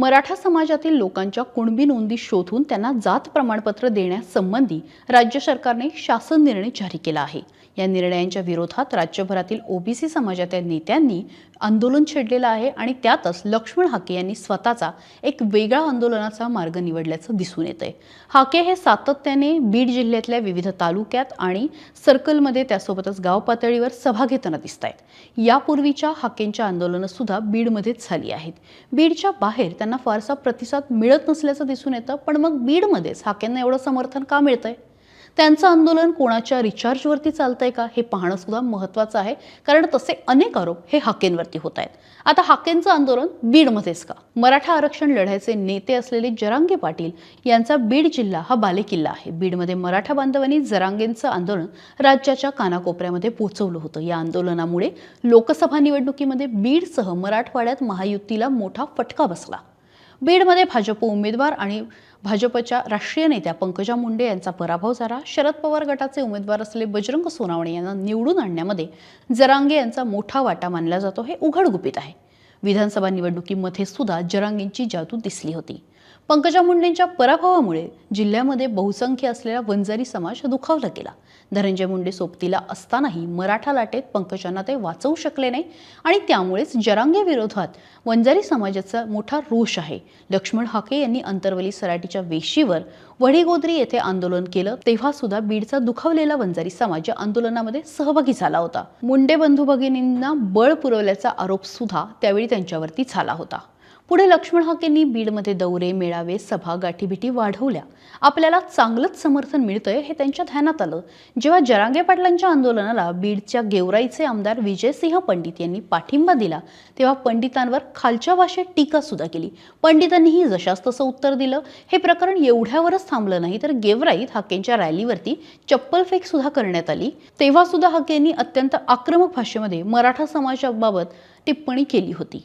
मराठा समाजातील लोकांच्या कुणबी नोंदी शोधून त्यांना जात प्रमाणपत्र देण्यासंबंधी राज्य सरकारने शासन निर्णय जारी केला आहे. या निर्णयांच्या विरोधात राज्यभरातील ओबीसी समाजातील नेत्यांनी आंदोलन छेडलेलं आहे आणि त्यातच लक्ष्मण हाके यांनी स्वतःचा एक वेगळा आंदोलनाचा मार्ग निवडल्याचं दिसून येत आहे हाके हे सातत्याने बीड जिल्ह्यातल्या विविध तालुक्यात आणि सर्कलमध्ये त्यासोबतच गाव पातळीवर सभा घेताना दिसत आहेत यापूर्वीच्या हाकेंच्या आंदोलनं सुद्धा बीडमध्येच झाली आहेत. बीडच्या बाहेर त्यांना फारसा प्रतिसाद मिळत नसल्याचं दिसून येतं पण मग बीडमध्येच हाकेंना एवढं समर्थन का मिळतंय? त्यांचं आंदोलन कोणाच्या रिचार्जवरती चालतंय का हे पाहणं सुद्धा महत्त्वाचं आहे कारण तसे अनेक आरोप हे हाकेंवरती होत आहेत. आता हाकेंचं आंदोलन बीडमध्येच का? मराठा आरक्षण लढ्याचे नेते असलेले जरांगे पाटील यांचा बीड जिल्हा हा बालेकिल्ला आहे. बीडमध्ये मराठा बांधवांनी जरांगेंचं आंदोलन राज्याच्या कानाकोपऱ्यामध्ये पोहोचवलं होतं. या आंदोलनामुळे लोकसभा निवडणुकीमध्ये बीडसह मराठवाड्यात महायुतीला मोठा फटका बसला. बीडमध्ये भाजप उमेदवार आणि भाजपच्या राष्ट्रीय नेत्या पंकजा मुंडे यांचा पराभव झाला. शरद पवार गटाचे उमेदवार असलेले बजरंग सोनावणे यांना निवडून आणण्यामध्ये जरांगे यांचा मोठा वाटा मानला जातो. हे उघडगुपित आहे. विधानसभा निवडणुकीमध्ये सुद्धा जरांगेंची जादू दिसली होती. पंकजा मुंडेंच्या पराभवामुळे जिल्ह्यामध्ये बहुसंख्य असलेला वंजारी समाज दुखावला गेला. धनंजय मुंडे सोबतीला असतानाही मराठा लाटेत पंकजांना ते वाचवू शकले नाही आणि त्यामुळेच जरांगे विरोधात वंजारी समाजाचा मोठा रोष आहे. लक्ष्मण हाके यांनी अंतरवली सराटीच्या वेशीवर वडीगोद्री येथे आंदोलन केलं तेव्हा सुद्धा बीडचा दुखावलेला वंजारी समाज या आंदोलनामध्ये सहभागी झाला होता. मुंडे बंधू भगिनींना बळ पुरवल्याचा आरोप सुद्धा त्यावेळी त्यांच्यावरती झाला होता. पुढे लक्ष्मण हाकेंनी बीडमध्ये दौरे मेळावे सभा गाठीभिटी वाढवल्या. आपल्याला चांगलंच समर्थन मिळतंय हे त्यांच्या ध्यानात आलं. जेव्हा जरांगे पाटलांच्या आंदोलनाला बीडच्या गेवराईचे आमदार विजयसिंह पंडित यांनी पाठिंबा दिला तेव्हा पंडितांवर खालच्या भाषेत टीका सुद्धा केली. पंडितांनीही जशास तसं उत्तर दिलं. हे प्रकरण एवढ्यावरच थांबलं नाही तर गेवराईत हाकेंच्या रॅलीवरती चप्पल फेक सुद्धा करण्यात आली. तेव्हा सुद्धा हाकेंनी अत्यंत आक्रमक भाषेमध्ये मराठा समाजाबाबत टिप्पणी केली होती.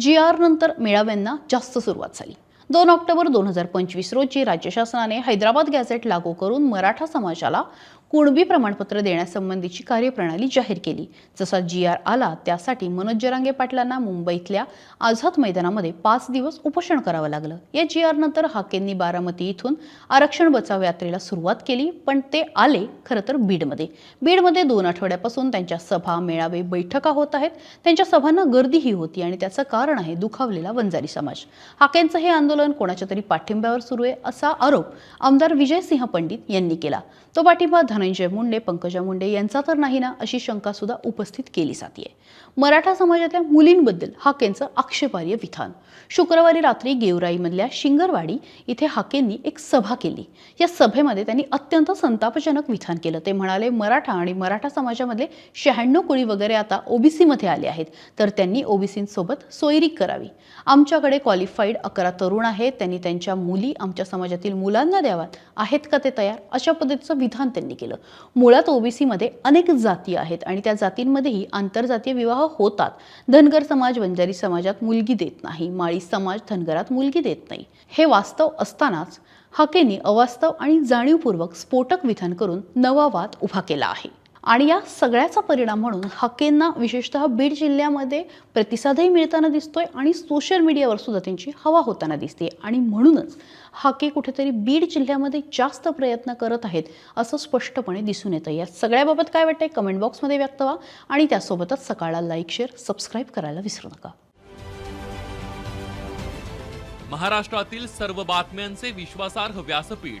जी आर नंतर मेळाव्यांना जास्त सुरुवात झाली. दोन ऑक्टोबर दोन हजार पंचवीस रोजी राज्य शासनाने हैदराबाद गॅझेट लागू करून मराठा समाजाला कुणबी प्रमाणपत्र देण्यासंबंधीची कार्यप्रणाली जाहीर केली. जसा जी आर आला त्यासाठी मनोज जरांगे पाटलांना मुंबईतल्या आझाद मैदानामध्ये पाच दिवस उपोषण करावं लागलं. या जी आर नंतर हाकेंनी बारामती इथून आरक्षण बचाव यात्रेला सुरुवात केली पण ते आले खरं तर बीडमध्ये. बीडमध्ये दोन आठवड्यापासून त्यांच्या सभा मेळावे बैठका होत आहेत. त्यांच्या सभांना गर्दीही होती आणि त्याचं कारण आहे दुखावलेला वंजारी समाज. हाकेंचं हे आंदोलन कोणाच्या तरी पाठिंब्यावर सुरू आहे असा आरोप आमदार विजयसिंह पंडित यांनी केला. तो पाठिंबा धनंजय मुंडे पंकजा मुंडे यांचा तर नाही ना अशी शंका सुद्धा उपस्थित केली जाते मराठा समाजातल्या मुलींबद्दल हाकेंचं आक्षेपार्ह विधान. शुक्रवारी रात्री गेवराईमधल्या शिंगरवाडी इथे हाकेंनी एक सभा केली. या सभेमध्ये त्यांनी अत्यंत संतापजनक विधान केलं. ते म्हणाले मराठा आणि मराठा समाजामधले शहाण्णव कुळी वगैरे आता ओबीसीमध्ये आले आहेत. तर त्यांनी ओबीसींसोबत सोयरी करावी. आमच्याकडे क्वालिफाईड अकरा तरुण आहेत. त्यांनी त्यांच्या मुली आमच्या समाजातील मुलांना द्याव्यात. आहेत का ते तयार? अशा पद्धतीचं विधान त्यांनी केलं. केलं. मुळात ओबीसीमध्ये अनेक जाती आहेत आणि त्या जातींमध्येही आंतरजातीय विवाह होतात. धनगर समाज वंजारी समाजात मुलगी देत नाही. माळी समाज धनगरात मुलगी देत नाही. हे वास्तव असतानाच हाकेने अवास्तव आणि जाणीवपूर्वक स्फोटक विधान करून नवा वाद उभा केला आहे. आणि या सगळ्याचा परिणाम म्हणून हकेंना विशेषतः बीड जिल्ह्यामध्ये प्रतिसादही मिळताना दिसतोय आणि सोशल मीडियावर सुद्धा त्यांची हवा होताना दिसते. आणि म्हणूनच हाके कुठेतरी बीड जिल्ह्यामध्ये जास्त प्रयत्न करत आहेत असं स्पष्टपणे दिसून येतं या सगळ्याबाबत काय वाटतंय? कमेंट बॉक्समध्ये व्यक्त व्हा आणि त्यासोबतच सकाळला लाईक शेअर सबस्क्राईब करायला विसरू नका. महाराष्ट्रातील सर्व बातम्यांचे विश्वासार्ह व्यासपीठ